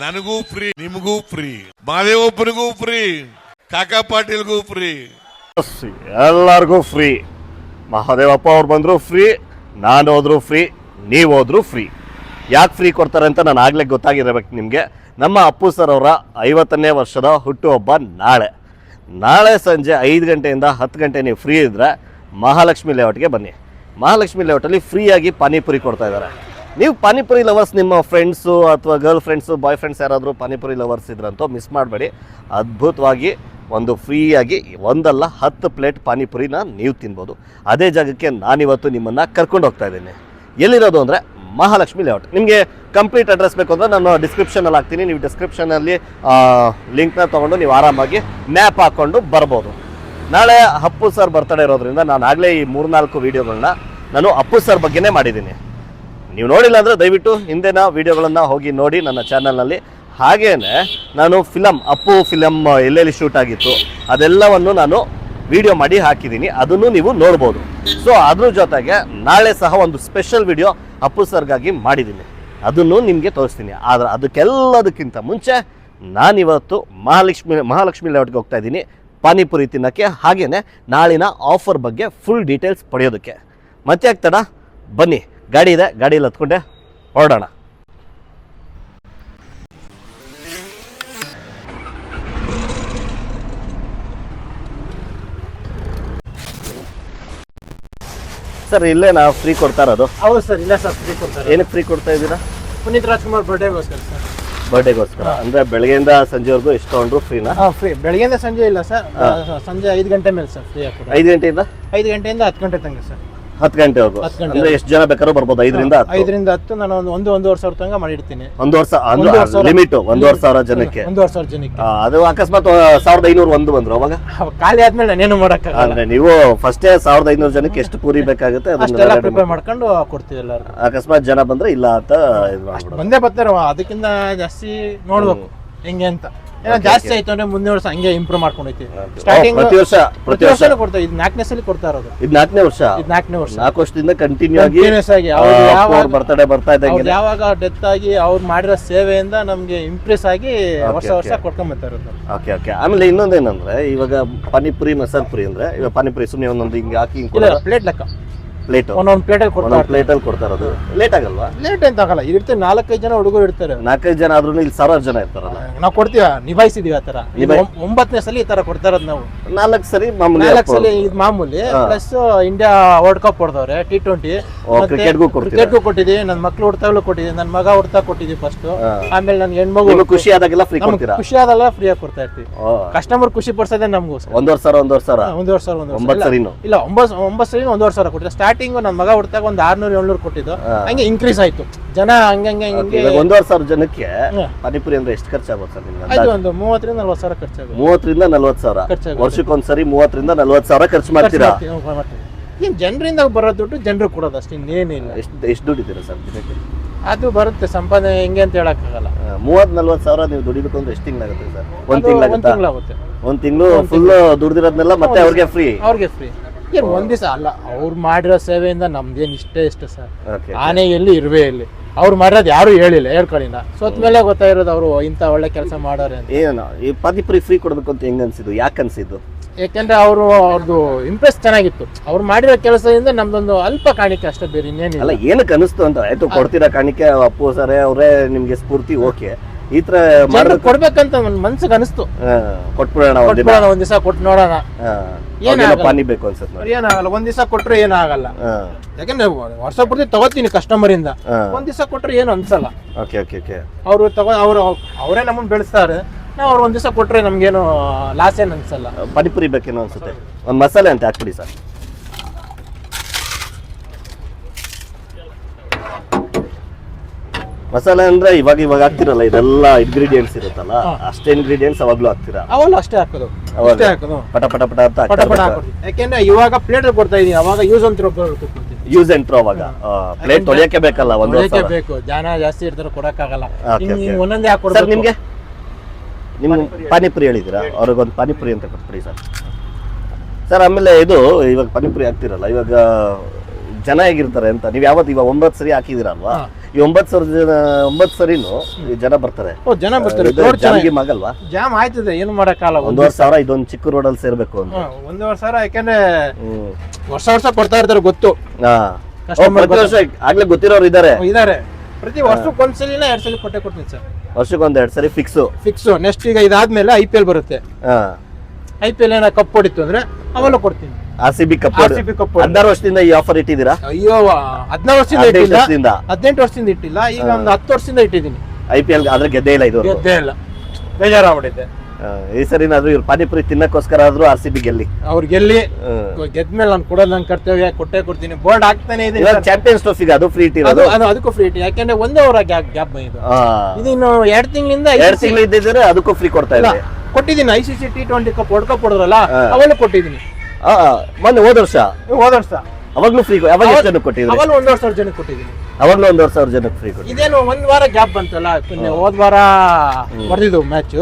ನನಗೂ ಫ್ರೀ ನಿಮಗೂ ಫ್ರೀ ಮಾದೇವಪ್ಪನಿಗೂ ಫ್ರೀ ಕಾಕಾ ಪಾಟೀಲ್ಗೂ ಫ್ರೀ ಎಲ್ಲರಿಗೂ ಫ್ರೀ. ಮಹಾದೇವಪ್ಪ ಅವ್ರು ಬಂದರು ಫ್ರೀ, ನಾನು ಹೋದ್ರು ಫ್ರೀ, ನೀವು ಹೋದ್ರು ಫ್ರೀ. ಯಾಕೆ ಫ್ರೀ ಕೊಡ್ತಾರೆ ಅಂತ ನಾನು ಆಗಲೇ ಗೊತ್ತಾಗಿರಬೇಕು ನಿಮಗೆ. ನಮ್ಮ ಅಪ್ಪು ಸರ್ ಅವರ ಐವತ್ತನೇ ವರ್ಷದ ಹುಟ್ಟುಹಬ್ಬ ನಾಳೆ. ನಾಳೆ ಸಂಜೆ ಐದು ಗಂಟೆಯಿಂದ ಹತ್ತು ಗಂಟೆ ನೀವು ಫ್ರೀ ಇದ್ದರೆ ಮಹಾಲಕ್ಷ್ಮಿ ಲೇಔಟ್ಗೆ ಬನ್ನಿ. ಮಹಾಲಕ್ಷ್ಮಿ ಲೇಔಟಲ್ಲಿ ಫ್ರೀಯಾಗಿ ಪಾನಿಪುರಿ ಕೊಡ್ತಾ ಇದ್ದಾರೆ. ನೀವು ಪಾನಿಪುರಿ ಲವರ್ಸ್ ನಿಮ್ಮ ಫ್ರೆಂಡ್ಸು ಅಥವಾ ಗರ್ಲ್ ಫ್ರೆಂಡ್ಸು ಬಾಯ್ ಫ್ರೆಂಡ್ಸ್ ಯಾರಾದರೂ ಪಾನಿಪುರಿ ಲವರ್ಸ್ ಇದ್ರಂತೂ ಮಿಸ್ ಮಾಡಬೇಡಿ. ಅದ್ಭುತವಾಗಿ ಒಂದು ಫ್ರೀಯಾಗಿ ಒಂದಲ್ಲ ಹತ್ತು ಪ್ಲೇಟ್ ಪಾನಿಪುರಿನ ನೀವು ತಿನ್ಬೋದು. ಅದೇ ಜಾಗಕ್ಕೆ ನಾನಿವತ್ತು ನಿಮ್ಮನ್ನು ಕರ್ಕೊಂಡು ಹೋಗ್ತಾ ಇದ್ದೀನಿ. ಎಲ್ಲಿರೋದು ಅಂದರೆ ಮಹಾಲಕ್ಷ್ಮಿ ಲೇಔಟ್ ನಿಮಗೆ ಕಂಪ್ಲೀಟ್ ಅಡ್ರೆಸ್ ಬೇಕು ಅಂದರೆ ನಾನು ಡಿಸ್ಕ್ರಿಪ್ಷನಲ್ಲಿ ಹಾಕ್ತೀನಿ. ನೀವು ಡಿಸ್ಕ್ರಿಪ್ಷನಲ್ಲಿ ಲಿಂಕ್ನ ತೊಗೊಂಡು ನೀವು ಆರಾಮಾಗಿ ಮ್ಯಾಪ್ ಹಾಕ್ಕೊಂಡು ಬರ್ಬೋದು. ನಾಳೆ ಅಪ್ಪು ಸರ್ ಬರ್ತಡೇ ಇರೋದ್ರಿಂದ ನಾನು ಆಗಲೇ ಈ ಮೂರ್ನಾಲ್ಕು ವೀಡಿಯೋಗಳನ್ನ ನಾನು ಅಪ್ಪು ಸರ್ ಬಗ್ಗೆನೇ ಮಾಡಿದ್ದೀನಿ. ನೀವು ನೋಡಿಲ್ಲ ಅಂದರೆ ದಯವಿಟ್ಟು ಹಿಂದಿನ ವೀಡಿಯೋಗಳನ್ನು ಹೋಗಿ ನೋಡಿ ನನ್ನ ಚಾನಲ್ನಲ್ಲಿ. ಹಾಗೇ ನಾನು ಫಿಲಮ್ ಅಪ್ಪು ಫಿಲಮ್ ಎಲ್ಲೆಲ್ಲಿ ಶೂಟ್ ಆಗಿತ್ತು, ಅದೆಲ್ಲವನ್ನು ನಾನು ವಿಡಿಯೋ ಮಾಡಿ ಹಾಕಿದ್ದೀನಿ. ಅದನ್ನು ನೀವು ನೋಡ್ಬೋದು. ಸೊ ಅದ್ರ ಜೊತೆಗೆ ನಾಳೆ ಸಹ ಒಂದು ಸ್ಪೆಷಲ್ ವಿಡಿಯೋ ಅಪ್ಪು ಸರ್ಗಾಗಿ ಮಾಡಿದ್ದೀನಿ. ಅದನ್ನು ನಿಮಗೆ ತೋರಿಸ್ತೀನಿ. ಆದರೆ ಅದಕ್ಕೆಲ್ಲದಕ್ಕಿಂತ ಮುಂಚೆ ನಾನಿವತ್ತು ಮಹಾಲಕ್ಷ್ಮಿ ಮಹಾಲಕ್ಷ್ಮಿ ಲೇಔಟ್ಗೆ ಹೋಗ್ತಾ ಇದ್ದೀನಿ. ಪಾನಿಪುರಿ ತಿನ್ನೋಕ್ಕೆ. ಹಾಗೆಯೇ ನಾಳಿನ ಆಫರ್ ಬಗ್ಗೆ ಫುಲ್ ಡೀಟೇಲ್ಸ್ ಪಡೆಯೋದಕ್ಕೆ. ಮತ್ತೆ ಆಗ್ತಾಡ ಬನ್ನಿ. ಗಾಡಿ ಇದೆ ಗಾಡಿಯಲ್ಲಿ ಹತ್ಕೊಂಡೆ ಹೊರಡೋಣ. ಸರ್ ಇಲ್ಲೇ ನಾವು ಫ್ರೀ ಕೊಡ್ತಾ ಇರೋದು? ಹೌದು ಸರ್ ಇಲ್ಲ ಸರ್ ಫ್ರೀ ಕೊಡ್ತಾರೆ ಏನಕ್ಕೆ ಫ್ರೀ ಕೊಡ್ತಾ ಇದ್ದೀರಾ? ಪುನೀತ್ ರಾಜ್ಕುಮಾರ್ ಬರ್ಡೇಗೋಸ್ಕರ ಸರ್. ಬರ್ಡೇಗೋಸ್ಕರ ಅಂದ್ರೆ ಬೆಳಗ್ಗೆಯಿಂದ ಸಂಜೆವರೆಗೂ ಎಷ್ಟು ತಗೊಂಡ್ರು ಫ್ರೀನಾ ಹಾಂ ಫ್ರೀ ಬೆಳಗ್ಗೆಯಿಂದ ಸಂಜೆ ಇಲ್ಲ ಸರ್. ಸಂಜೆ ಐದು ಗಂಟೆ ಮೇಲೆ ಸರ್ ಫ್ರೀ ಆಗ್ತದೆ. ಐದು ಗಂಟೆಯಿಂದ? ಐದು ಗಂಟೆಯಿಂದ ಹತ್ತು ಗಂಟೆ ತನಕ ಸರ್. ಹತ್ತು ಗಂಟೆವರೆಗೂ ಹತ್ತು ಗಂಟೆ. ಅಂದ್ರೆ ಎಷ್ಟು ಜನ ಬೇಕಾದ್ರೂ ಬರ್ಬೋದು? ಐದರಿಂದ ಐದರಿಂದ ಹತ್ತು ನಾನು ಒಂದು ಒಂದು ಒಂದೂವರೆ ಸಾವಿರ ತನಕ ಮಾಡಿರ್ತೀನಿ. ಒಂದು ವರ್ಷ ಒಂದೂವರೆ ಸಾವಿರ. ಲಿಮಿಟ್ ಒಂದೂವರೆ ಸಾವಿರ ಜನಕ್ಕೆ. ಒಂದೂವರೆ ಸಾವಿರ ಜನಕ್ಕೆ. ಆ, ಅದು ಅಕಸ್ಮಾತ್ ಸಾವಿರದ ಐನೂರು ಒಂದು ಬಂದ್ರು ಅವಾಗ? ಅವ್ ಖಾಲಿ ಆದ್ಮೇಲೆ ನಾನೇನು ಮಾಡೋಕ್ಕಾಗಲ್ಲ. ಅಂದ್ರೆ ನೀವು ಫಸ್ಟೇ ಸಾವಿರದ ಐನೂರು ಜನಕ್ಕೆ ಎಷ್ಟು ಪೂರಿ ಬೇಕಾಗುತ್ತೆ ಅದನ್ನ ಅಷ್ಟೆಲ್ಲ ready ಪ್ರಿಪೇರ್ ಮಾಡ್ಕೊಂಡು ಕೊಡ್ತೀವಿ ಎಲ್ಲರೂ ಅಕಸ್ಮಾತ್ ಜನ ಬಂದ್ರೆ ಇಲ್ಲ ಅಂತ ಇದು ಮಾಡ್ಬಿಡೋದು. ಬಂದೇ ಬರ್ತಾರ ಅದಕ್ಕಿಂತ ಜಾಸ್ತಿ ನೋಡ್ಬೇಕು. ಹೆಂಗೆ ಅಂತ. ಏನೋ ಜಾಸ್ತಿ ಆಯ್ತು ಅಂದ್ರೆ ಮುಂದಿನ ವರ್ಷ ಹಂಗೆ ಇಂಪ್ರೂವ್ ಮಾಡ್ಕೊಂಡು ಹೋಗ್ತೀವಿ ಸ್ಟಾರ್ಟಿಂಗ್ ಪ್ರತಿ ವರ್ಷ ಪ್ರತಿ ವರ್ಷ? ವರ್ಷನೂ ಕೊಡ್ತಾ ಇದು ನಾಲ್ಕನೇ ಸಲ ಕೊಡ್ತಾ ಇರೋದು. ಇದು ನಾಲ್ಕನೇ ವರ್ಷ? ಇದು ನಾಲ್ಕನೇ ವರ್ಷ. ನಾಲ್ಕು ವರ್ಷದಿಂದ ಕಂಟಿನ್ಯೂ ಆಗಿ ಕಂಟಿನ್ಯೂಸ್ ಆಗಿ ಅವ್ರು ಯಾವಾಗ ಬರ್ತಡೇ ಬರ್ತಾ ಇದ್ದಂಗೆ ಯಾವಾಗ ಡೆತ್ ಆಗಿ ಅವ್ರು ಮಾಡಿರೋ ಸೇವೆಯಿಂದ ನಮಗೆ ಇಂಪ್ರೆಸ್ ಆಗಿ ವರ್ಷ ವರ್ಷ. ಕೊಡ್ಕೊಂಡ್ ಬರ್ತಾ ಇರೋದು. ಓಕೆ ಓಕೆ ಆಮೇಲೆ ಇನ್ನೊಂದೇನಂದ್ರೆ ಇವಾಗ ಪಾನಿಪುರಿ ಮಸಾಲ ಪುರಿ ಅಂದ್ರೆ ಇವಾಗ ಪಾನಿಪುರಿ ಸುಮ್ಮನೆ ಒಂದೊಂದು ಹಿಂಗೆ ಹಾಕಿ ಪ್ಲೇಟ್ ಲೆಕ್ಕ. ಪ್ಲೇಟ್ ಒಂದೊಂದು ಪ್ಲೇಟಲ್ಲಿ ಕೊಡ್ತಾ ಒಂದೊಂದು ಪ್ಲೇಟ್ ಅಲ್ಲಿ ಕೊಡ್ತಾ ಇರೋದು. ಲೇಟ್ ಆಗಲ್ವಾ? ಲೇಟ್ ಅಂತ ಆಗಲ್ಲ. ಇರ್ತಾರೆ ನಾಲ್ಕೈದು ಜನ ಹುಡುಗರು ಇರ್ತಾರೆ. ನಾಲ್ಕೈದು ಜನ ಆದ್ರೂ ಇಲ್ಲಿ ಸಾವಿರಾರು ಜನ ಇರ್ತಾರಲ್ಲ. ನಾವು ಕೊಡ್ತೀವ? ನಿಭಾಯಿಸಿದೀವಿ ಆ ತರ ನಿಭಾಯಿ- ಒಂಬತ್ತನೇ ಸಲ ಈ ತರ ಕೊಡ್ತಾ ಇರೋದು ನಾವು. ನಾಲ್ಕು ಸರಿ ಮಾಮೂಲಿ ನಾಲ್ಕು ಸಲ ಇದು ಮಾಮೂಲಿ. ಪ್ಲಸ್ ಇಂಡಿಯಾ ವರ್ಲ್ಡ್ ಕಪ್ ಹೊಡೆದವ್ರೆ ಟಿ ಟ್ವೆಂಟಿ ಕ್ರಿಕೆಟ್ಗೂ ಕೊಡ್ತೀರಾ? ಕ್ರಿಕೆಟ್ಗೂ ಕೊಟ್ಟಿದ್ದೀವಿ. ನನ್ನ ಮಕ್ಳು ಹುಡ್ತಾಗ್ಲೂ ಕೊಟ್ಟಿದ್ದೀವಿ. ನನ್ನ ಮಗ ಹುಡ್ತಾ ಕೊಟ್ಟಿದ್ದೀವಿ ಫಸ್ಟ್ ಹಾ. ಆಮೇಲೆ ನನ್ನ ಹೆಣ್ಮಗು ನಿಮಗೆ ಖುಷಿ ಆದಾಗೆಲ್ಲ ಫ್ರೀ ನಮ್ಗೆ ಕೊಡ್ತೀರಾ? ಖುಷಿ ಆದಲ್ಲ ಫ್ರೀಯಾಗಿ ಕೊಡ್ತಾ ಇರ್ತೀವಿ. ಓ, ಕಸ್ಟಮರ್ ಖುಷಿ ಪಡಿಸೋದೇ ನಮಗೋಸ್ಕರ. ಒಂದೂವರೆ ಸಾವಿರ ಒಂದೂವರೆ ಸಾವಿರ? ಒಂದೂವರೆ ಸಾವಿರ ಒಂದು ಒಂಬತ್ತು ಸರಿನು? ಇಲ್ಲ ಒಂಬತ್ತು ಒಂಬತ್ತು ಸರಿ ಒಂದೂವರೆ ಸಾವಿರ ಕೊಟ್ಟಿದ್ದೆ ಸ್ಟಾರ್ಟಿಂಗ್ ನನ್ನ ಮಗ ಹುಡ್ತಾಗ ಒಂದು ಆರ್ನೂರು ಏಳ್ನೂರು ಕೊಟ್ಟಿದ್ದು. ಹಂಗೆ ಇನ್ಕ್ರೀಸ್ ಆಯ್ತು. ಜನ ಹಂಗಂಗೆ ಹಂಗೆ ಇವಾಗ ಒಂದೂವರೆ ಸಾವಿರ ಜನಕ್ಕೆ. ಪಾನಿಪುರಿ ಅಂದ್ರೆ ಎಷ್ಟು ಖರ್ಚಾಗುತ್ತೆ ಸರ್ ನಿಮ್ಗೆ ಅಂದಾಜು? ಒಂದು ಮೂವತ್ತರಿಂದ ನಲ್ವತ್ತು ಸಾವಿರ ಖರ್ಚಾಗುತ್ತೆ ಮೂವತ್ತರಿಂದ ನಲ್ವತ್ತು ಸಾವಿರ. ಖರ್ಚಾಗುತ್ತೆ. ವರ್ಷಕ್ಕೊಂದ್ಸರಿ ಮೂವತ್ತರಿಂದ ನಲ್ವತ್ತು ಸಾವಿರ ಖರ್ಚು ಮಾಡ್ತೀರಾ? ಏನು ಜನರಿಂದ ಬರೋ ದುಡ್ಡು ಜನರು ಕೊಡೋದು ಅಷ್ಟೇ ಇನ್ನೇನಿಲ್ಲ ಎಷ್ಟು ಎಷ್ಟು ದುಡಿತೀರಾ ಸರ್ ದಿನಕ್ಕೆ? ಅದು ಬರುತ್ತೆ ಸಂಪಾದನೆ ಹೆಂಗೆ ಅಂತ ಹೇಳಕ್ಕಾಗಲ್ಲ. ಮೂವತ್ತ್ ನಲ್ವತ್ತು ಸಾವಿರ ನೀವು ದುಡಿಬೇಕು ಅಂದ್ರೆ ಎಷ್ಟು ತಿಂಗಳಾಗುತ್ತೆ ಸರ್? ಒಂದ್ ಒಂದು ತಿಂಗಳಾಗುತ್ತಾ? ತಿಂಗಳಾಗುತ್ತೆ. ಒಂದ್ ತಿಂಗಳು ಫುಲ್ ದುಡ್ದಿರೋದ್ನೆಲ್ಲ ಮತ್ತೆ ಅವ್ರಿಗೆ ಫ್ರೀ ಅವ್ರಿಗೆ ಫ್ರೀ ಏನು ಒಂದ್ ದಿವಸ ಅಲ್ಲ ಅವ್ರು ಮಾಡಿರೋ ಸೇವೆಯಿಂದ ನಮ್ದೇನು ಇಷ್ಟೇ ಇಷ್ಟ ಸರ್ ಓಕೆ ಆನೆ ಎಲ್ಲಿ ಇರುವೆ ಇಲ್ಲಿ ಅವ್ರು ಮಾಡಿರೋದು ಯಾರು ಹೇಳಿಲ್ಲ ಹೇಳ್ಕೊಳ್ಳಿಲ್ಲ. ಸೊತ್ ಮೇಲೆ ಗೊತ್ತಾಗಿರೋದು ಅವರು ಇಂಥ ಒಳ್ಳೆ ಕೆಲಸ ಮಾಡೋರೆ ಅಂತ. ಏನು ಈ ಪಾನಿಪುರಿ ಫ್ರೀ ಕೊಡಬೇಕು ಅಂತ ಹೆಂಗ್ ಅನ್ಸಿದ್ದು? ಯಾಕೆ ಅನ್ಸಿದ್ದು? ಯಾಕೆಂದ್ರೆ ಅವರು ಅವ್ರದ್ದು ಇಂಪ್ರೆಸ್ ಚೆನ್ನಾಗಿತ್ತು. ಅವ್ರು ಮಾಡಿರೋ ಕೆಲಸದಿಂದ ನಮ್ದೊಂದು ಅಲ್ಪ ಕಾಣಿಕೆ ಅಷ್ಟೇ ಬೇರೆ ಇನ್ನೇನಿಲ್ಲ. ಅಲ್ಲ ಏನಕ್ಕೆ ಅನಿಸ್ತು ಅಂತ? ಆಯ್ತು ಕೊಡ್ತೀರಾ ಕಾಣಿಕೆ ಅಪ್ಪು ಸರೇ ಅವರೇ ನಿಮ್ಗೆ ಸ್ಫೂರ್ತಿ ಓಕೆ. ಈ ತರ ಜನರಿಗೆ ಕೊಡ್ಬೇಕಂತ ಒಂದ್ ಮನ್ಸಿಗೆ ಅನಿಸ್ತು. ಕೊಟ್ಬಿಡೋಣ ಒಂದಿನ. ಕೊಟ್ಬಿಡೋಣ ಒಂದ್ ದಿವಸ ಕೊಟ್ಟು ನೋಡೋಣ. ಹಾ. ಅವ್ರಿಗೆಲ್ಲ ಆಗಲ್ಲ. ಪಾನಿ ಬೇಕು ಅನ್ಸತ್ ನೋಡಿ. ಏನಾಗಲ್ಲ ಒಂದ್ ದಿವಸ ಕೊಟ್ರೆ ಏನಾಗಲ್ಲ ಹಾ. ಯಾಕಂದ್ರೆ ವರ್ಷ ಪೂರ್ತಿ ತಗೋತೀನಿ ಕಸ್ಟಮರ್ ಇಂದ. ಹಾ. ಒಂದ್ ದಿವಸ ಕೊಟ್ರೆ ಏನು ಅನ್ಸಲ್ಲ. Okay okay okay. ಅವರು ತಗೋ ಅವರು ಅವರೇ ನಮ್ಮನ್ನ ಬೆಳೆಸ್ತಾರೆ. ನಾವು ಅವ್ರು ಒಂದ್ ದಿವಸ ಕೊಟ್ರೆ ನಮ್ಗೇನು ಲಾಸ್ ಏನು ಅನ್ಸಲ್ಲ. ಪಾನಿಪುರಿ ಬೇಕೇನೋ ಅನ್ಸುತ್ತೆ. ಒಂದ್ ಮಸಾಲೆ ಅಂತ ಹಾಕ್ಬಿಡಿ ಸರ್. ಮಸಾಲೆ ಅಂದ್ರೆ ಇವಾಗ ಇವಾಗ ಹಾಕ್ತಿರಲ್ಲ ಇದೆಲ್ಲ ಇಂಗ್ರೀಡಿಯೆಂಟ್ಸ್ ಇರುತ್ತಲ್ಲ ಅಷ್ಟೇ ಇಂಗ್ರೀಡಿಯೆಂಟ್ಸ್ ಅವಾಗ್ಲೂ ಹಾಕ್ತೀರಾ? ಅವೆಲ್ಲ ಅಷ್ಟೇ ಹಾಕೋದು ಅಷ್ಟೇ ಹಾಕೋದು. ಪಟ ಪಟ ಪಟ ಅಂತ ಪಟ ಪಟ ಹಾಕೋದು. ಯಾಕೆಂದ್ರೆ ಇವಾಗ ಪ್ಲೇಟ್ ಕೊಡ್ತಾ ಇದೀನಿ ಅವಾಗ ಯೂಸ್ ಅಂತ ಯೂಸ್ ಅಂಡ್ ತ್ರೋ ಅವಾಗ. ಪ್ಲೇಟ್ ತೊಳೆಯಕ್ಕೆ ಬೇಕಲ್ಲ ಒಂದು ಬೇಕು ಜನ ಜಾಸ್ತಿ ಇರ್ತಾರೆ ಕೊಡಕ್ಕಾಗಲ್ಲ. ಒಂದೊಂದೇ ಸರ್ ನಿಮಗೆ? ನಿಮ್ಗೆ ನಿಮ್ ಪಾನಿಪುರಿ ಹೇಳಿದ್ದೀರಾ? ಅವ್ರಿಗೊಂದು ಪಾನಿಪುರಿ ಅಂತ ಕೊಟ್ಬಿಡಿ ಸರ್. ಸರ್ ಆಮೇಲೆ ಇದು ಇವಾಗ ಪಾನಿಪುರಿ ಹಾಕ್ತಿರಲ್ಲ ಇವಾಗ ಜನ ಹೇಗಿರ್ತಾರೆ ಅಂತ ನೀವು ಯಾವತ್ತು ಇವಾಗ ಒಂಬತ್ತು ಸರಿ ಹಾಕಿದಿರಲ್ವಾ ಈ ಒಂಬತ್ತು ಸಾವಿರ ಜನ ಒಂಬತ್ತು ಸರಿನು ಈ ಜನ ಬರ್ತಾರೆ. ಓ ಜನ ಬರ್ತಾರೆ. ಇದು ರೋಡ್ ಚೆನ್ನಾಗಿ ಮಗಲ್ವಾ ಜಾಮ್ ಆಯ್ತದೆ ಏನು ಮಾಡಕ್ಕಾಗಲ್ಲ. ಒಂದು ಒಂದೂವರೆ ಸಾವಿರ ಇದೊಂದು ಚಿಕ್ಕ ರೋಡಲ್ಲಿ ಸೇರ್ಬೇಕು ಅಂತ. ಒಂದೂವರೆ ಸಾವಿರ ಯಾಕಂದ್ರೆ ಹ್ಮ್. ವರ್ಷ ವರ್ಷ ಕೊಡ್ತಾ ಇರ್ತಾರೆ ಗೊತ್ತು. ಹಾ. Customer ಪ್ರತಿ ವರ್ಷ ಆಗ್ಲೇ ಗೊತ್ತಿರೋರು ಇದ್ದಾರೆ ಇದಾರೆ. ಪ್ರತಿ ವರ್ಷಕ್ಕೆ ಒಂದ್ಸಲಿನ ಎರಡ್ ಸಲ ಕೊಟ್ಟೆ ಕೊಡ್ತೀನಿ ಸರ್. ವರ್ಷಕ್ಕೆ ಒಂದ್ ಎರಡ್ ಸರಿ ಫಿಕ್ಸ್ ಫಿಕ್ಸ್ ನೆಕ್ಸ್ಟ್ ಈಗ ಇದಾದ್ಮೇಲೆ ಐ ಪಿ ಎಲ್ ಬರುತ್ತೆ. ಹಾ. ಐ ಪಿ ಎಲ್ ಏನೋ ಕಪ್ ಹೊಡಿತು ಅಂದ್ರೆ ಅವೆಲ್ಲ ಕೊಡ್ತೀನಿ. R C B cup C cup ಹೊಡ್ದು. ಹದಿನಾರು ವರ್ಷದಿಂದ ಈ ಆಫರ್ ಇಟ್ಟಿದ್ದೀರಾ? ಅಯ್ಯೋ ಹದಿನಾರು ವರ್ಷದಿಂದ ಇಟ್ಟಿಲ್ಲ. ವರ್ಷದಿಂದ. ಹದಿನೆಂಟು ವರ್ಷದಿಂದ ಇಟ್ಟಿಲ್ಲ. ಈಗ ಒಂದು ಹತ್ತು ವರ್ಷದಿಂದ ಇಟ್ಟಿದ್ದೀನಿ. ಐ ಪಿ ಎಲ್ ಆದ್ರೆ ಗೆದ್ದೇ ಇಲ್ಲ ಇದು. ಗೆದ್ದೇ ಇಲ್ಲ. ಬೇಜಾರಾಗ್ಬಿಟ್ಟಿದೆ. ಈ ಸರಿನಾದ್ರೂ ಇವ್ರು ಪಾನಿಪುರಿ ತಿನ್ನಕ್ಕೋಸ್ಕರ ಆದ್ರೂ ಆರ್ ಸಿ ಬಿ ಗೆಲ್ಲಿ? ಅವ್ರು ಗೆಲ್ಲಿ. ಗೆದ್ಮೇಲೆ ನಾನು ಕೊಡೋದು ನನ್ನ ಕರ್ತವ್ಯ ಕೊಟ್ಟೆ ಕೊಡ್ತೀನಿ. ಬೋರ್ಡ್ ಹಾಕ್ತಾನೆ ಇದೆ ಇವಾಗ ಚಾಂಪಿಯನ್ಸ್ ಟ್ರೋಫಿಗೆ ಅದು ಫ್ರೀ ಟಿ ಇಟ್ಟಿರೋದು? ಅದು ಅದಕ್ಕೂ ಫ್ರೀ ಟಿ ಯಾಕೆಂದ್ರೆ ಒಂದೇ ಅವರ ಗ್ಯಾಪ್ ಗ್ಯಾಪ್ ಇದು ಇನ್ನು ಎರಡು ತಿಂಗಳಿಂದ ಎರಡು ತಿಂಗಳು ಇದ್ದಿದ್ರೆ ಅದಕ್ಕೂ ಫ್ರೀ ಕೊಡ್ತಾ ಇಲ್ಲ. ಕೊಟ್ಟಿದ್ದೀನಿ. I C C T twenty cup world cup ಹೊಡೆದ್ರಲ್ಲ ಅವೆಲ್ಲ ಕೊಟ್ಟಿದ್ದೀನಿ. ಮೊನ್ನೆ ಹೋದ ವರ್ಷ? ಹೋದ ವರ್ಷ. ಅವಾಗ್ಲೂ ಫ್ರೀ ಅವಾಗ ಎಷ್ಟು ಜನಕ್ಕೆ ಕೊಟ್ಟಿದ್ರು? ಅವಾಗ ಒಂದೂವರೆ ಸಾವಿರ ಜನಕ್ಕೆ ಕೊಟ್ಟಿದ್ದೀನಿ. ಅವಾಗಲೂ ಒಂದೂವರೆ ಸಾವಿರ ಜನಕ್ಕೆ ಫ್ರೀ ಕೊಟ್ಟಿದ್ರಿ. ಇದೇನು ಒಂದ್ ವಾರ ಗ್ಯಾಪ್ ಬಂತಲ್ಲ? ಪುಣ್ಯ ಹೋದ ವಾರ ಬರ್ದಿದ್ದು ಮ್ಯಾಚ್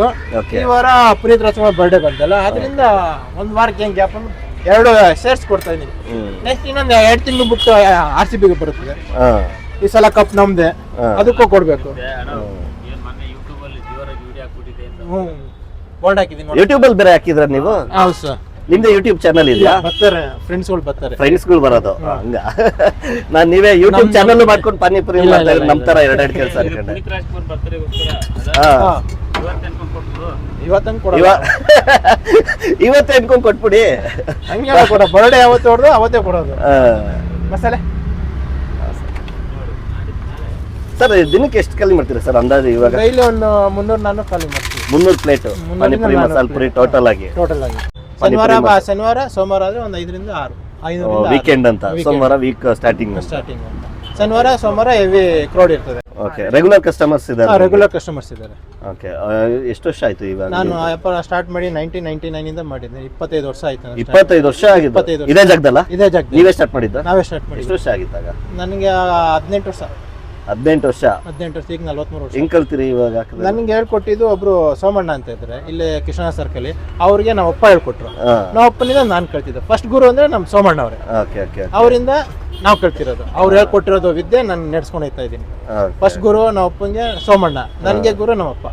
ಈ ವಾರ ಪುನೀತ್ ರಾಜ್ಕುಮಾರ್ ಬರ್ಡೇ ಬಂತಲ್ಲ ಅದರಿಂದ ಒಂದ್ ವಾರಕ್ಕೆ ಏನ್ ಗ್ಯಾಪ್ ಅಂದ್ರೆ ಎರಡು ಶೇರ್ಸ್ ಕೊಡ್ತಾ ಇದ್ದೀನಿ. ನೆಕ್ಸ್ಟ್ ಇನ್ನೊಂದು ಎರಡು ತಿಂಗಳು ಬಿಟ್ಟು ಆರ್ ಸಿ ಬಿಗೆ ಬರುತ್ತದೆ ಈ ಸಲ ಕಪ್ ನಮ್ದೆ. ಅದಕ್ಕೂ ಕೊಡ್ಬೇಕು. ಯೂಟ್ಯೂಬ್ ಅಲ್ಲಿ ಹ್ಮ್. ಹಾಕಿದ್ದೀನಿ ಯೂಟ್ಯೂಬ್ ಅಲ್ಲಿ ಬೇರೆ ಹಾಕಿದ್ರ ನೀವು? ಹೌದು ಸರ್ ನಿಮ್ದು ಯೂಟ್ಯೂಬ್ ಚಾನಲ್ ಇದೆಯಾ? ಬರ್ತಾರೆ ಫ್ರೆಂಡ್ಸ್ಗಳು ಬರ್ತಾರೆ. ಫ್ರೆಂಡ್ಸ್ಗಳು ಬರೋದು ಹಂಗ. ನಾನ್ ನೀವೇ ಯೂಟ್ಯೂಬ್ ಚಾನಲ್ ಮಾಡ್ಕೊಂಡು ಪಾನಿಪುರಿ ನಮ್ ತರ. ಎರಡೆರಡು ಕೆಲಸ ಇವತ್ತೇ ಅನ್ಕೊಂಡ್ ಕೊಟ್ಬಿಡಿ. ಹಂಗೆ ಕೊಡ ಬರ್ಡೇ ಯಾವತ್ತು ಹೊಡೆದು ಅವತ್ತೇ ಕೊಡೋದು. ಆ, ಮಸಾಲೆ. ಸರ್ ದಿನಕ್ಕೆ ಎಷ್ಟು ಖಾಲಿ ಮಾಡ್ತೀರಾ ಸರ್ ಅಂದಾಜು ಇವಾಗ? ಇಲ್ಲಿ ಒಂದು ಮುನ್ನೂರು ನಾನು ಖಾಲಿ ಮಾಡ್ತೀನಿ ಮುನ್ನೂರು ಪ್ಲೇಟ್ ಪಾನಿಪುರಿ ಮಸಾಲ ಪುರಿ ಟೋಟಲ್ ಆಗಿ. ಟೋಟಲ್ ಆಗಿ. ಶನಿವಾರ ಬಾ- ಶನಿವಾರ ಸೋಮವಾರ ಆದ್ರೆ ಒಂದು ಐದರಿಂದ ಆರು. ಐದರಿಂದ ವೀಕೆಂಡ್ ಅಂತ. ಸೋಮವಾರ ವೀಕ್ ಸ್ಟಾರ್ಟಿಂಗ್ ಸ್ಟಾರ್ಟಿಂಗ್ ಅಂತ. ಶನಿವಾರ ಸೋಮವಾರ ಹೆವಿ ಕ್ರೌಡ್ ಇರ್ತದೆ. ಓಕೆ ರೆಗ್ಯುಲರ್ ಕಸ್ಟಮರ್ಸ್ ಇದ್ದಾರೆ ರೆಗ್ಯುಲರ್ ಕಸ್ಟಮರ್ಸ್ ಇದ್ದಾರೆ. ಓಕೆ ಎಷ್ಟು ವರ್ಷ ಆಯ್ತು ಇವಾಗ ನಾನು ವ್ಯಾಪಾರ ಸ್ಟಾರ್ಟ್ ಮಾಡಿ ನೈನ್ಟೀನ್ ನೈನ್ಟಿ ನೈನ್ ಇಂದ ಮಾಡಿದ್ದೆ. ಇಪ್ಪತ್ತೈದು ವರ್ಷ ಆಯ್ತು ನಾನು start. ಇಪ್ಪತ್ತೈದು ವರ್ಷ ಆಗಿದೆ ಇಪ್ಪತ್ತೈದು. ಇದೇ ಜಾಗದಲ್ಲ? ಇದೇ ಜಾಗ ನೀವೇ ಸ್ಟಾರ್ಟ್ ಮಾಡಿದ್ದ? ನಾವೇ ಸ್ಟಾರ್ಟ್ ಎಷ್ಟು ವರ್ಷ ಆಗಿತ್ತಾಗ ನನಗೆ ಹದಿನೆಂಟು ವರ್ಷ. ಹದಿನೆಂಟು ವರ್ಷ. ಹದಿನೆಂಟು ವರ್ಷ ಈಗ ನಲ್ವತ್ಮೂರು ವರ್ಷ. ಹೆಂಗ್ ಕಲ್ತೀರಿ ಇವಾಗ ನನಗೆ ಹೇಳ್ಕೊಟ್ಟಿದ್ದು ಒಬ್ರು ಸೋಮಣ್ಣ ಅಂತ ಇದ್ರೆ ಇಲ್ಲಿ ಕೃಷ್ಣ ಸರ್ಕಲ್ ಅವ್ರಿಗೆ ನಮ್ಮ ಅಪ್ಪ ಹೇಳ್ಕೊಟ್ರು. ಹಾ. ನಮ್ಮ ಅಪ್ಪನಿಂದ ನಾನು ಕಲ್ತಿದ್ದೆ ಫಸ್ಟ್ ಗುರು ಅಂದ್ರೆ ನಮ್ಮ ಸೋಮಣ್ಣ ಅವರೇ ಓಕೆ ಓಕೆ ಅವರಿಂದ ನಾವು ಕಲ್ತಿರೋದು ಅವ್ರು ಹೇಳ್ಕೊಟ್ಟಿರೋದು ವಿದ್ಯೆ ನಾನು ನಡೆಸ್ಕೊಂಡು ಹೋಗ್ತಾ ಇದ್ದೀನಿ. ಫಸ್ಟ್ ಗುರು ನಮ್ಮ ಅಪ್ಪಂಗೆ ಸೋಮಣ್ಣ. ನನಗೆ ಗುರು ನಮ್ಮಪ್ಪ.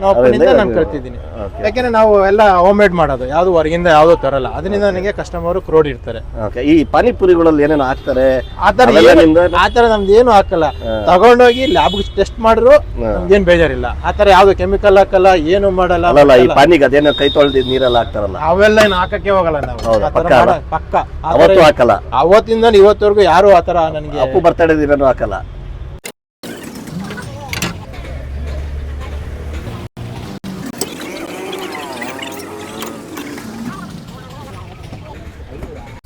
ನಮ್ಮ ಅಪ್ಪನಿಂದ ನಾನು ಕಲ್ತಿದ್ದೀನಿ ಯಾಕೆಂದ್ರೆ ನಾವು ಎಲ್ಲ ಹೋಮ್ ಮೇಡ್ ಮಾಡೋದು. ಯಾವುದು ಹೊರಗಿಂದ ಯಾವುದೋ ತರಲ್ಲ. ಅದರಿಂದ ನನಗೆ ಕಸ್ಟಮರ್ ಕ್ರೋಡ್ ಇರ್ತಾರೆ. ಈ ಪಾನಿಪುರಿಗಳಲ್ಲಿ ಏನೇನು ಹಾಕ್ತಾರೆ? ಆ ತರ ಅವೆಲ್ಲ ಏನು- ನಿಮ್ದು- ಏನು ಹಾಕಲ್ಲ. ತಗೊಂಡೋಗಿ ಲ್ಯಾಬ್ ಟೆಸ್ಟ್ ಮಾಡಿದ್ರು ಏನು ಬೇಜಾರಿಲ್ಲ. ಆತರ ಯಾವ್ದು ಕೆಮಿಕಲ್ ಹಾಕಲ್ಲ ಏನು ಮಾಡಲ್ಲ ಈ. ಪಾನಿಗೆ ಅದೇನೋ ಕೈ ತೊಳೆದು ನೀರೆಲ್ಲ ಹಾಕ್ತಾರಲ್ಲ. ಅವೆಲ್ಲ ಏನು ಹಾಕಕ್ಕೆ ಹೋಗಲ್ಲ ನಾವು. ಪಕ್ಕ ಅವತ್ತು ಹಾಕಲ್ಲ? ಅವತ್ತಿಂದ ಇವತ್ತವರೆಗೂ ಯಾರು ಆ ಥರ ನನಗೆ ಅಪ್ಪು ಬರ್ತಡೇ ದಿನನೂ ಹಾಕಲ್ಲ.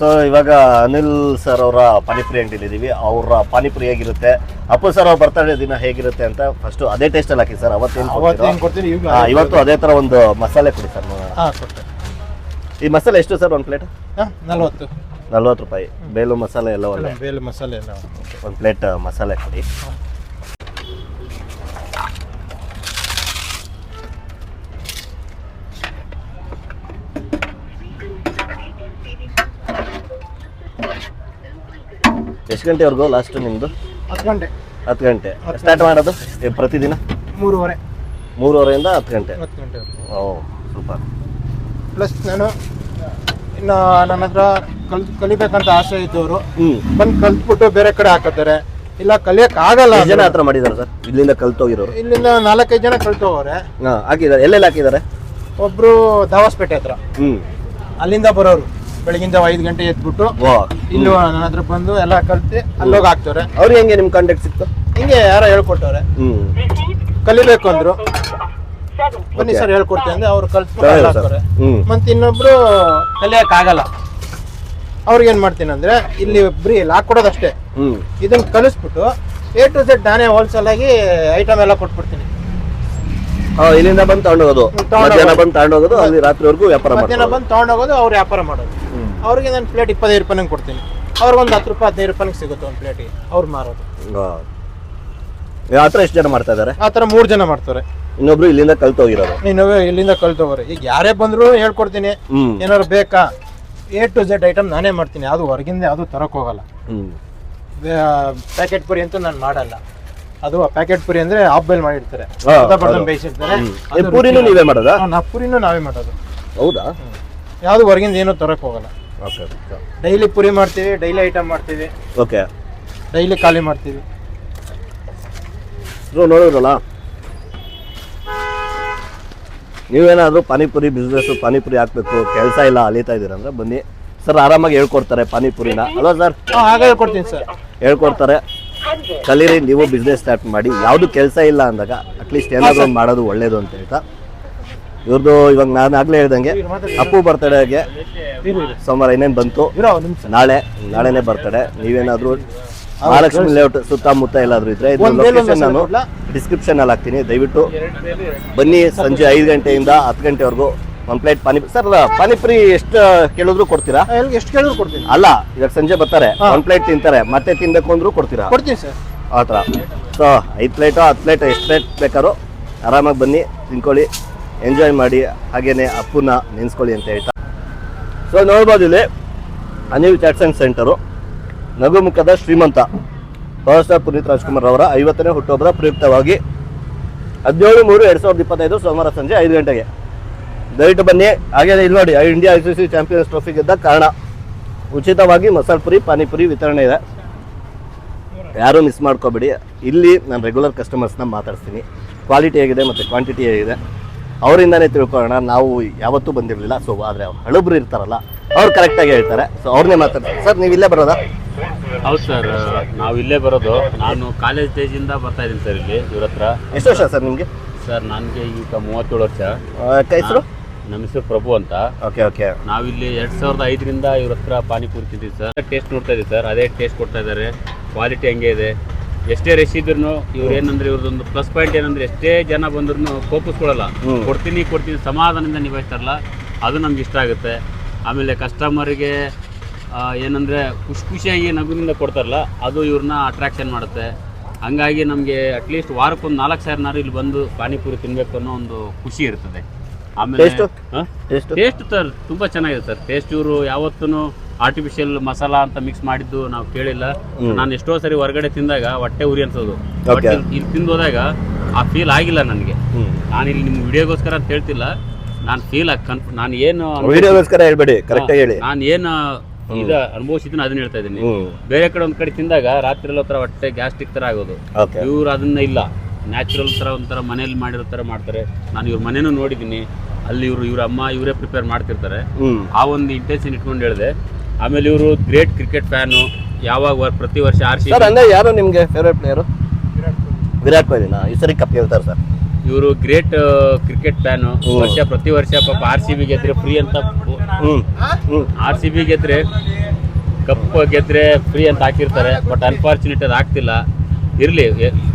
ಸೊ ಇವಾಗ ಅನಿಲ್ ಸರ್ ಅವರ ಪಾನಿಪುರಿ ಅಂಗಡಿಲಿ ಇದೀವಿ. ಅವರ ಪಾನಿಪುರಿ ಹೇಗಿರುತ್ತೆ? ಅಪ್ಪು ಸರ್ ಅವ್ರ ಬರ್ತಾಡೆ ದಿನ ಹೇಗಿರುತ್ತೆ ಅಂತ ಫಸ್ಟ್ ಅದೇ ಟೇಸ್ಟ್ ಅಲ್ಲಿ ಹಾಕಿ ಸರ್ ಅವತ್ತೇನು ಅವತ್ತೇನು ಕೊಡ್ತೀನಿ ಈಗ ಇವತ್ತು ಅದೇ ತರ ಒಂದು ಮಸಾಲೆ ಕೊಡಿ ಸರ್ ನೋಡೋಣ. ಹಾಂ ಕೊಟ್ಟೆ ಈ ಮಸಾಲೆ ಎಷ್ಟು ಸರ್ ಒಂದು ಪ್ಲೇಟ್ ನಲ್ವತ್ತು. ನಲ್ವತ್ತು ರೂಪಾಯಿ. ಬೇಲು ಮಸಾಲೆ ಎಲ್ಲ ಒಳ್ಳೆ. ಬೇಲು ಮಸಾಲೆ ಎಲ್ಲ ಒಂದು ಪ್ಲೇಟ್ ಮಸಾಲೆ ಕೊಡಿ. ಎಷ್ಟು ಗಂಟೆವರೆಗೂ ಲಾಸ್ಟ್ ನಿಮ್ಮದು ಹತ್ತು ಗಂಟೆ. ಹತ್ತು ಗಂಟೆ. ಸ್ಟಾರ್ಟ್ ಮಾಡೋದು? ಏ, ಪ್ರತಿದಿನ? ಮೂರುವರೆ. ಮೂರುವರೆಯಿಂದ ಹತ್ತು ಗಂಟೆ. ಹತ್ತು ಗಂಟೆ ಓ ಸೂಪರ್ ಪ್ಲಸ್ ನಾನು ನನ್ನ ಹತ್ರ ಕಲ್ ಕಲಿಬೇಕಂತ ಆಸೆ ಇದ್ದವರು. ಬಂದು ಕಲ್ತ್ಬಿಟ್ಟು ಬೇರೆ ಕಡೆ ಹಾಕತ್ತಾರೆ. ಇಲ್ಲ ಕಲಿಯಕ್ ಆಗಲ್ಲ ಜನ ಹತ್ರ ಮಾಡಿದಾರೆ ಸರ್? ಇಲ್ಲಿಂದ ಕಲ್ತೋಗಿರೋರು? ಇಲ್ಲಿಂದ ನಾಲ್ಕೈದು ಜನ ಕಲ್ತೋಗವ್ರೆ ಹಾಂ ಹಾಕಿದ್ದಾರೆ. ಎಲ್ಲೆಲ್ಲಿ ಹಾಕಿದ್ದಾರೆ? ಒಬ್ರು ದಾವಾಸ್ಪೇಟೆ ಹತ್ರ. ಅಲ್ಲಿಂದ ಬರೋರು. ಬೆಳಗಿಂದ ಐದು ಗಂಟೆ ಎದ್ಬಿಟ್ಟು ಇಲ್ಲಿ ನನ್ನ ಹತ್ರ ಬಂದು ಎಲ್ಲ ಕಲ್ತಿ ಅಲ್ಲೋಗಿ ಹಾಕ್ತವ್ರೆ. ಅವ್ರಿಗೆ ಹೆಂಗೆ ನಿಮ್ಮ ಕಾಂಟ್ಯಾಕ್ಟ್ ಸಿಕ್ತು? ಹಿಂಗೆ ಯಾರೋ ಹೇಳ್ಕೊಟ್ಟವ್ರೆ. ಹ್ಞೂ ಕಲಿಬೇಕು ಅಂದ್ರು. ಬನ್ನಿ ಸರ್ ಹೇಳ್ಕೊಡ್ತೀನಿ ಅಂದ್ರೆ ಅವ್ರು ಸರ್. ಹಾಕ್ತಾರೆ. ಹ್ಞೂ ಮತ್ತೆ ಇನ್ನೊಬ್ರು ಕಲಿಯಕ್ ಆಗಲ್ಲ ಅವ್ರಿಗೆ ಏನ್ ಮಾಡ್ತೀನಿ ಅಂದ್ರೆ ಇಲ್ಲಿ ಬರೀ ಹಾಕೊಡೋದಷ್ಟೇ ಅಷ್ಟೇ ಇದನ್ನ ಕಲಿಸ್ಬಿಟ್ಟು ಎ ಟು ಝೆಡ್ ನಾನೇ ಹೋಲ್ಸೇಲ್ ಆಗಿ ಐಟಮ್ ಎಲ್ಲ ಕೊಟ್ಬಿಡ್ತೀನಿ. ಆ, ಇಲ್ಲಿಂದ ಬಂದು ತಗೊಂಡೋಗೋದು. ತಗೊಂಡೋಗೋದು. ಮಧ್ಯಾಹ್ನ ಬಂದು ತಗೊಂಡೋಗೋದು ಅಲ್ಲಿ ರಾತ್ರಿವರೆಗೂ ವ್ಯಾಪಾರ ಮಧ್ಯಾಹ್ನ ಮಾಡ್ತಾರೆ ಬಂದು ತಗೊಂಡೋಗೋದು ಅವ್ರು ವ್ಯಾಪಾರ ಮಾಡೋದು. ಅವ್ರಿಗೆ ನಾನು ಪ್ಲೇಟ್ ಇಪ್ಪತ್ತೈದು ರೂಪಾಯಿಗೆ ಕೊಡ್ತೀನಿ. ಅವ್ರಿಗೆ ಒಂದು ಹತ್ತು ರೂಪಾಯಿ ಹದಿನೈದು ರೂಪಾಯಿಗೆ ಸಿಗುತ್ತೆ ಒಂದು ಪ್ಲೇಟಿಗೆ ಅವ್ರು ಮಾರೋದು. ಆ ಥರ ಎಷ್ಟು ಜನ ಮಾಡ್ತಾ ಇದ್ದಾರೆ ಆ ಥರ ಮೂರು ಜನ ಮಾಡ್ತಾರೆ. ಇನ್ನೊಬ್ರು ಇಲ್ಲಿಂದ ಕಲ್ತೋಗಿರೋದು ನೀನು ಇಲ್ಲಿಂದ ಕಲ್ತೋಗೋರು. ಈಗ ಯಾರೇ ಬಂದ್ರು ಹೇಳ್ಕೊಡ್ತೀನಿ. ಹ್ಮ್. ಏನಾದ್ರು ಬೇಕಾ? ಎ ಟು ಝೆಡ್ ಐಟಮ್ ನಾನೇ ಮಾಡ್ತೀನಿ. ಅದು ಹೊರಗಿಂದ ಯಾವುದು ತರಕ್ ಹೋಗಲ್ಲ. ಹ್ಮ್. ಪ್ಯಾಕೆಟ್ ಪುರಿ ಅಂತೂ ನಾನು ಮಾಡಲ್ಲ. ಅದು ಪ್ಯಾಕೆಟ್ ಪುರಿ ಅಂದ್ರೆ ಹಾಫ್ ಬೈಲ್ ಮಾಡಿರ್ತಾರೆ. ಹಾ, ಅರ್ಧ ಪರ್ಸೆಂಟ್ ಹೌದು. ಬೇಯಿಸಿರ್ತಾರೆ. ಅದು ಪೂರಿನೂ ನೀವೇ ಮಾಡೋದಾ? ಹಾ, ನಾ ಪುರಿನೂ ನಾವೇ ಮಾಡೋದು. ಹೌದಾ? ಯಾವುದು ಹೊರಗಿಂದ ಏನೂ ತರಕ್ ಹೋಗಲ್ಲ. ಓಕೆ ಡೈಲಿ ಪುರಿ ಮಾಡ್ತೀವಿ ಡೈಲಿ ಐಟಮ್ ಮಾಡ್ತೀವಿ. ಓಕೆ ಡೈಲಿ ಖಾಲಿ ಮಾಡ್ತೀವಿ. ನೋಡಿದ್ರಲ್ಲ ನೀವೇನಾದರೂ ಪಾನಿಪುರಿ ಬಿಸ್ನೆಸ್ಸು ಪಾನಿಪುರಿ ಹಾಕ್ಬೇಕು ಕೆಲಸ ಇಲ್ಲ ಅಲಿತಾ ಇದ್ದೀರಾ ಅಂದ್ರೆ ಬನ್ನಿ. ಸರ್ ಆರಾಮಾಗಿ ಹೇಳ್ಕೊಡ್ತಾರೆ ಪಾನಿಪುರಿನ. ಅಲ್ವಾ ಸರ್? ಆಗ ಹೇಳ್ಕೊಡ್ತೀನಿ ಸರ್. ಹೇಳ್ಕೊಡ್ತಾರೆ. ಕಲೀರಿ ನೀವು ಬಿಸ್ನೆಸ್ ಸ್ಟಾರ್ಟ್ ಮಾಡಿ. ಯಾವುದು ಕೆಲಸ ಇಲ್ಲ ಅಂದಾಗ ಅಟ್ಲೀಸ್ಟ್ ಏನಾದರೂ ಒಂದು ಮಾಡೋದು ಒಳ್ಳೇದು ಅಂತ ಹೇಳ್ತಾ. ಇವ್ರದ್ದು ಇವಾಗ ನಾನು ಆಗಲೇ ಹೇಳ್ದಂಗೆ ಅಪ್ಪು ಬರ್ತಡೆಗೆ ಸೋಮವಾರ ಇನ್ನೇನು ಬಂತು? ನಾಳೆ ನಾಳೆನೇ ಬರ್ತಡೆ ನೀವೇನಾದರೂ ಮಹಾಲಕ್ಷ್ಮಿ ಲೇಔಟ್ ಸುತ್ತಮುತ್ತ ಎಲ್ಲಾದ್ರೂ ಇದ್ರೆ ಇದು ಲೊಕೇಶನ್ ನಾನು ಡಿಸ್ಕ್ರಿಪ್ಷನ್ ಅಲ್ಲಿ ಹಾಕ್ತೀನಿ. ದಯವಿಟ್ಟು ಬನ್ನಿ ಸಂಜೆ ಐದು ಗಂಟೆಯಿಂದ ಹತ್ತು ಗಂಟೆವರೆಗೂ ಒಂದು ಪ್ಲೇಟ್ ಪಾನಿಪುರಿ ಸರ್ ಪಾನಿಪುರಿ ಎಷ್ಟು ಕೇಳಿದ್ರು ಕೊಡ್ತೀರಾ? ಎಷ್ಟು ಕೇಳಿದ್ರು ಕೊಡ್ತೀನಿ. ಅಲ್ಲ ಇವಾಗ ಸಂಜೆ ಬರ್ತಾರೆ. ಒಂದು ಪ್ಲೇಟ್ ತಿಂತಾರೆ. ಮತ್ತೆ ತಿನ್ಬೇಕು ಅಂದ್ರೂ ಕೊಡ್ತೀರಾ? ಕೊಡ್ತೀನಿ ಸರ್. ಆ ಥರ. ಸೊ ಐದು ಪ್ಲೇಟು ಹತ್ತು ಪ್ಲೇಟ್ ಎಷ್ಟು ಪ್ಲೇಟ್ ಬೇಕಾದ್ರೂ ಆರಾಮಾಗಿ ಬನ್ನಿ ತಿನ್ಕೊಳ್ಳಿ ಎಂಜಾಯ್ ಮಾಡಿ ಹಾಗೇನೆ ಅಪ್ಪುನ ನೆನೆಸ್ಕೊಳ್ಳಿ ಅಂತ ಹೇಳ್ತಾ. ಸೊ ನೋಡ್ಬೋದು ಇಲ್ಲಿ ಅನಿಲ್ ಆ್ಯಂಡ್ ಸೆಂಟರು ನಗುಮುಖದ ಶ್ರೀಮಂತ ಪವರ್ ಸ್ಟಾರ್ ಪುನೀತ್ ರಾಜ್ಕುಮಾರ್ ಅವರ ಐವತ್ತನೇ ಹುಟ್ಟುಹಬ್ಬದ ಪ್ರಯುಕ್ತವಾಗಿ ಹದಿನೇಳು ಮೂರು ಎರಡು ಸಾವಿರದ ಇಪ್ಪತ್ತೈದು ಸೋಮವಾರ ಸಂಜೆ ಐದು ಗಂಟೆಗೆ. ದಯವಿಟ್ಟು ಬನ್ನಿ. ಹಾಗೆ ಇಲ್ಲಿ ನೋಡಿ, India I C C champions trophy ಗೆದ್ದ ಕಾರಣ ಉಚಿತವಾಗಿ ಮಸಾಲೆ ಪುರಿ ಪಾನಿಪುರಿ ವಿತರಣೆ ಇದೆ. ಯಾರೂ ಮಿಸ್ ಮಾಡ್ಕೋಬೇಡಿ. ಇಲ್ಲಿ ನಾನು ರೆಗ್ಯುಲರ್ ಕಸ್ಟಮರ್ಸ್ನ ಮಾತಾಡ್ತೀನಿ ಕ್ವಾಲಿಟಿ ಹೇಗಿದೆ ಮತ್ತು ಕ್ವಾಂಟಿಟಿ ಹೇಗಿದೆ? ಅವರಿಂದನೇ ತಿಳ್ಕೊಳ್ಳೋಣ. ನಾವು ಯಾವತ್ತೂ ಬಂದಿರಲಿಲ್ಲ. ಸೊ ಆದರೆ ಹಳಬ್ರು ಇರ್ತಾರಲ್ಲ. ಅವ್ರು ಕರೆಕ್ಟಾಗಿ ಹೇಳ್ತಾರೆ. ಸೊ ಅವ್ರನ್ನೇ ಮಾತಾಡ್ತಾರೆ ಸರ್ ನೀವು ಇಲ್ಲೇ ಬರೋದಾ? ಹೌದು ಸರ್ ನಾವು ಇಲ್ಲೇ ಬರೋದು. ನಾನು ಕಾಲೇಜ್ ಸ್ಟೇಜಿಂದ ಬರ್ತಾ ಇದ್ದೀನಿ ಸರ್ ಇಲ್ಲಿ ಇವ್ರ ಹತ್ರ. ಎಷ್ಟು ವರ್ಷ ಸರ್ ನಿಮಗೆ? ಸರ್ ನನಗೆ ಈಗ ಮೂವತ್ತೇಳು ವರ್ಷ. ಹೆಸರು? ನಮ್ಮ ಹೆಸರು ಪ್ರಭು ಅಂತ. Okay okay. ನಾವಿಲ್ಲಿ ಎರಡು ಸಾವಿರದ ಐದರಿಂದ ಇವ್ರ ಹತ್ರ ಪಾನಿಪುರಿ ತಿಂತೀವಿ ಸರ್. ಟೇಸ್ಟ್ ನೋಡ್ತಾ ಇದ್ದೀವಿ ಸರ್ ಅದೇ ಟೇಸ್ಟ್ ಕೊಡ್ತಾ ಇದ್ದಾರೆ ಕ್ವಾಲಿಟಿ ಹಂಗೆ ಇದೆ. ಎಷ್ಟೇ ರಶ್ ಇದ್ರು ಇವ್ರು ಏನಂದ್ರೆ ಇವ್ರದ್ದೊಂದು ಪ್ಲಸ್ ಪಾಯಿಂಟ್ ಏನಂದ್ರೆ ಎಷ್ಟೇ ಜನ ಬಂದ್ರು ಕೋಪಿಸ್ಕೊಳ್ಳಲ್ಲ ಕೊಡ್ತೀನಿ ಕೊಡ್ತೀನಿ ಸಮಾಧಾನದಿಂದ ನಿಭಾಯಿಸ್ತಾರಲ್ಲ ಅದು ನಮ್ಗೆ ಇಷ್ಟ ಆಗುತ್ತೆ. ಆಮೇಲೆ ಕಸ್ಟಮರಿಗೆ ಏನಂದ್ರೆ ಖುಷಿ ಖುಷಿಯಾಗಿ ನಗುವಿನಿಂದ ಕೊಡ್ತಾರಲ್ಲ ಅದು ಇವ್ರನ್ನ ಅಟ್ರಾಕ್ಷನ್ ಮಾಡುತ್ತೆ. ಹಂಗಾಗಿ ನಮಗೆ ಅಟ್ಲೀಸ್ಟ್ ವಾರಕ್ಕೊಂದು ನಾಲ್ಕು ಸಾವಿರನಾರು ಇಲ್ಲಿ ಬಂದು ಪಾನಿಪುರಿ ತಿನ್ಬೇಕು ಅನ್ನೋ ಒಂದು ಖುಷಿ ಇರ್ತದೆ. ಆಮೇಲೆ ಟೇಸ್ಟ್ ಸರ್ ತುಂಬಾ ಚೆನ್ನಾಗಿದೆ ಸರ್ ಟೇಸ್ಟ್ ಇವರು ಯಾವತ್ತೂ ಆರ್ಟಿಫಿಷಿಯಲ್ ಮಸಾಲಾ ಅಂತ ಮಿಕ್ಸ್ ಮಾಡಿದ್ದು ನಾವು ಕೇಳಿಲ್ಲ. ನಾನು ಎಷ್ಟೋ ಸರಿ ಹೊರಗಡೆ ತಿಂದಾಗ ಹೊಟ್ಟೆ ಉರಿ ಅನ್ಸೋದು. ಇಲ್ಲಿ- ತಿಂದು ಹೋದಾಗ ಆ ಫೀಲ್ ಆಗಿಲ್ಲ ನನಗೆ. ನಾನು ಇಲ್ಲಿ ನಿಮ್ಮ ವಿಡಿಯೋಗೋಸ್ಕರ ಅಂತ ಹೇಳ್ತಿಲ್ಲ. ನಾನು ಫೀಲ್ ಆಗಿ ಕನ್ಫ್ ನಾನು ಏನು ವಿಡಿಯೋಗೋಸ್ಕರ ಹೇಳ್ಬೇಡಿ ಕರೆಕ್ಟಾಗಿ ಹೇಳಿ. ನಾನು ಏನು ಇದ ಅನುಭವಿಸಿದ್ನ ಅದನ್ನ ಹೇಳ್ತಾ ಇದ್ದೀನಿ. ಬೇರೆ ಕಡೆ ಒಂದ್ ಕಡೆ ತಿಂದಾಗ ರಾತ್ರಿ ಎಲ್ಲ ತರ ಹೊಟ್ಟೆ ಗ್ಯಾಸ್ಟ್ರಿಕ್ ತರ ಆಗೋದು. ಇವ್ರು ಅದನ್ನ ಇಲ್ಲ. ನ್ಯಾಚುರಲ್ ತರ ಒಂಥರ ಮನೇಲಿ ಮಾಡಿರೋ ತರ ಮಾಡ್ತಾರೆ. ನಾನು ಇವ್ರ ಮನೇನೂ ನೋಡಿದೀನಿ ಅಲ್ಲಿ ಇವರು ಇವ್ರ ಅಮ್ಮ ಇವರೇ ಪ್ರಿಪೇರ್ ಮಾಡ್ತಿರ್ತಾರೆ. ಆ ಒಂದು ಇಂಟೆನ್ಷನ್ ಇಟ್ಕೊಂಡು ಹೇಳಿದೆ. ಆಮೇಲೆ ಇವರು ಗ್ರೇಟ್ ಕ್ರಿಕೆಟ್ ಫ್ಯಾನು ಯಾವಾಗ ಪ್ರತಿ ವರ್ಷ ಆರ್ ಸಿ ಅಂದರೆ ಯಾರು ನಿಮಗೆ ಫೇವ್ರೇಟ್ ಪ್ಲೇಯರು ವಿರಾಟ್ ಕೊಹ್ಲಿ ಈ ಸರಿ ಕಪ್ ಗೆಲ್ತಾರೆ ಸರ್ ಇವರು ಗ್ರೇಟ್ ಕ್ರಿಕೆಟ್ ಫ್ಯಾನು. ವರ್ಷ ಪ್ರತಿ ವರ್ಷ ಪಾಪ ಆರ್ ಸಿ ಬಿ ಗೆದ್ರೆ ಫ್ರೀ ಅಂತ ಆರ್ ಸಿ ಬಿ ಗೆದ್ರೆ ಕಪ್ ಗೆದ್ರೆ ಫ್ರೀ ಅಂತ ಹಾಕಿರ್ತಾರೆ ಬಟ್ ಅನ್ಫಾರ್ಚುನೇಟ್ ಅದು ಆಗ್ತಿಲ್ಲ. ಇರಲಿ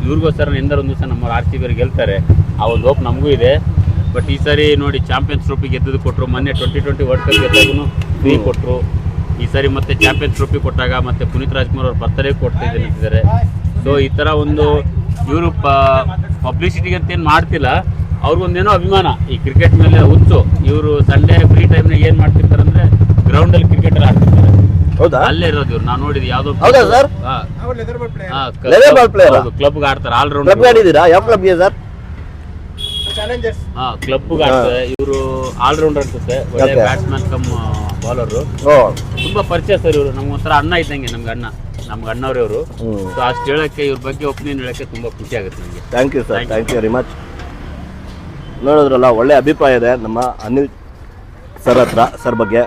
ಇವ್ರಿಗೋಸ್ಕರ ಎಂದರ ಒಂದು ದಿವಸ ನಮ್ಮ ಆರ್ ಸಿ ಬಿ ಗೆಲ್ತಾರೆ. ಆ ಒಂದು ಹೋಪ್ ನಮಗೂ ಇದೆ. ಬಟ್ ಈ ಸರಿ ನೋಡಿ ಚಾಂಪಿಯನ್ಸ್ ಟ್ರೋಫಿ ಗೆದ್ದದ್ದು ಕೊಟ್ಟರು ಮೊನ್ನೆ ಟ್ವೆಂಟಿ ಟ್ವೆಂಟಿ ವರ್ಲ್ಡ್ ಕಪ್ ಗೆದ್ದಾಗೂ ಫ್ರೀ ಕೊಟ್ಟರು ಈ ಸಾರಿ ಮತ್ತೆ ಚಾಂಪಿಯನ್ಸ್ ಟ್ರೋಫಿ ಕೊಟ್ಟಾಗ ಮತ್ತೆ ಪುನೀತ್ ರಾಜ್ಕುಮಾರ್ ಅವ್ರು ಬರ್ತಾರೆ ಕೊಡ್ತಿದ್ದೀನಿ ಅಂತಿದ್ದಾರೆ. ಸೊ ಈ ಥರ ಒಂದು ಇವರು ಪಬ್ಲಿಸಿಟಿಗೆ ಅಂತ ಏನು ಮಾಡ್ತಿಲ್ಲ. ಅವ್ರಿಗೊಂದೇನೋ ಅಭಿಮಾನ. ಈ ಕ್ರಿಕೆಟ್ ಮೇಲೆ ಹುಚ್ಚು. ಇವರು ಸಂಡೇ ಫ್ರೀ ಟೈಮ್ನಾಗ ಏನು ಮಾಡ್ತಿರ್ತಾರೆ ಗ್ರೌಂಡ್ ಅಲ್ಲಿ ಕ್ರಿಕೆಟ್ ಆಡ್ತಿರ್ತಾರೆ. ಹೌದಾ? ಅಲ್ಲೇ ಇರೋದು ಇವ್ರು. ನಾವು ನೋಡಿದ್ವಿ ಯಾವ್ದೋ ಹೌದಾ? ಕ್ಲಬ್ಗೆ ಆಡ್ತಾರೆ ಆಲ್ ಕ್ಲಬ್ ರೌಂಡ್ ಆಡಿದ್ದೀರಾ? ಯಾವ ಕ್ಲಬ್ಗೆ ಸರ್ ಚಾಲೆಂಜರ್ಸ್ ಹಾ ಕ್ಲಬ್ ಆಡ್ತಾರೆ. ಇವರು ಆಲ್ ರೌಂಡರ್ ಅನ್ಸುತ್ತೆ. ಒಳ್ಳೆ. ಬ್ಯಾಟ್ಸ್ಮನ್ ಕಮ್ ಬೌಲರ್ ಓ. ತುಂಬಾ ಪರಿಚಯ ಸರ್ ಇವರು. ನಮ್ಗೆ ಒಂಥರ ಅಣ್ಣ ಇದ್ದಂಗೆ ನಮ್ಗೆ ಅಣ್ಣ. ನಮ್ಗೆ ಅಣ್ಣವ್ರೆ ಇವರು. ಸೊ ಅಷ್ಟು ಹೇಳಕ್ಕೆ ಇವ್ರ ಬಗ್ಗೆ ಒಪಿನಿಯನ್ ಹೇಳಕ್ಕೆ ತುಂಬಾ ಖುಷಿ ಆಗುತ್ತೆ ನಮಗೆ. Thank you sir thank you very much ನೋಡಿದ್ರಲ್ಲ, ಒಳ್ಳೆ ಅಭಿಪ್ರಾಯ ಇದೆ ನಮ್ಮ ಅನಿಲ್ ಸರ್ ಹತ್ರ, ಸರ್ ಬಗ್ಗೆ.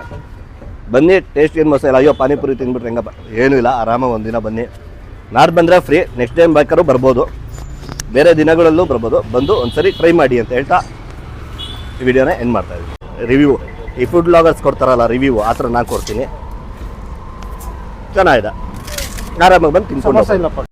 ಬನ್ನಿ ಟೇಸ್ಟ್ ಏನು ಮಸಾಲೆ ಅಯ್ಯೋ, ಪಾನಿಪುರಿ ತಿಂದ್ಬಿಟ್ರೆ ಹೆಂಗಪ್ಪ? ಏನೂ ಇಲ್ಲ ಆರಾಮಾಗಿ ಒಂದಿನ ಬನ್ನಿ. ನಾಡ್ದು ಬಂದರೆ ಫ್ರೀ ನೆಕ್ಸ್ಟ್ ಟೈಮ್ ಬೇಕಾದ್ರೂ ಬರ್ಬೋದು. ಬೇರೆ ದಿನಗಳಲ್ಲೂ ಬರ್ಬೋದು. ಬಂದು ಒಂದ್ಸರಿ ಟ್ರೈ ಮಾಡಿ ಅಂತ ಹೇಳ್ತಾ ಈ ವಿಡಿಯೋನ ಎಂಡ್ ಮಾಡ್ತಾ ಇದ್ದೀನಿ. ರಿವ್ಯೂ ಈ ಫುಡ್ ಬ್ಲಾಗರ್ಸ್ ಕೊಡ್ತಾರಲ್ಲ ರಿವ್ಯೂ ಆ ಥರ ನಾನು ಕೊಡ್ತೀನಿ. ಚೆನ್ನಾಗಿದೆ. ಆರಾಮಾಗಿ ಬಂದು ತಿನ್ಕೊಂಡು